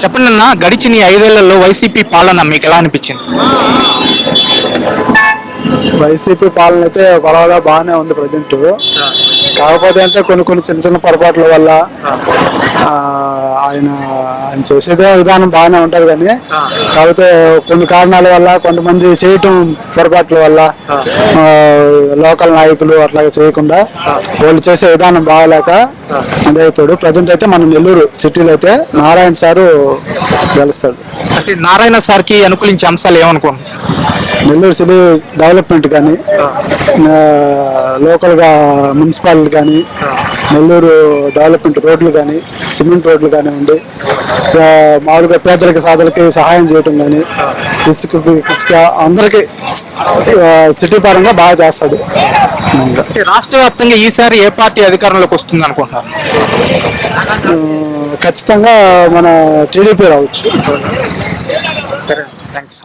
చెప్పండి అన్న గడిచిన ఐదేళ్ళలో వైసీపీ పాలన మీకు ఎలా అనిపించింది? వైసీపీ పాలన అయితే పర్వాలా బాగానే ఉంది ప్రజెంట్. కాకపోతే అంటే కొన్ని కొన్ని చిన్న చిన్న పొరపాట్ల వల్ల ఆయన ఆయన చేసేదే విధానం బాగానే ఉంటది కానీ కాకపోతే కొన్ని కారణాల వల్ల కొంతమంది చేయటం పొరపాట్ల వల్ల లోకల్ నాయకులు అట్లాగే చేయకుండా వాళ్ళు చేసే విధానం బాగాలేక ఇప్పుడు ప్రజెంట్ అయితే మన నెల్లూరు సిటీలో అయితే నారాయణ సారు గెలుస్తాడు. అంటే నారాయణ సార్కి అనుకూలించే అంశాలు ఏమనుకుంటున్నారు? నెల్లూరు సిటీ డెవలప్మెంట్ కానీ లోకల్గా మున్సిపాలిటీ కానీ నెల్లూరు డెవలప్మెంట్ రోడ్లు కానీ సిమెంట్ రోడ్లు కానివ్వండి ఆ, మామూలుగా పేదరిక సాధనకి సహాయం చేయటం కానీ ఇసుక ఇసుక అందరికీ సిటీ పరంగా బాగా చేస్తాడు. రాష్ట్ర వ్యాప్తంగా ఈసారి ఏ పార్టీ అధికారంలోకి వస్తుంది అనుకుంటున్నారు? ఖచ్చితంగా మన టీడీపీ రావచ్చు. సరే థ్యాంక్స్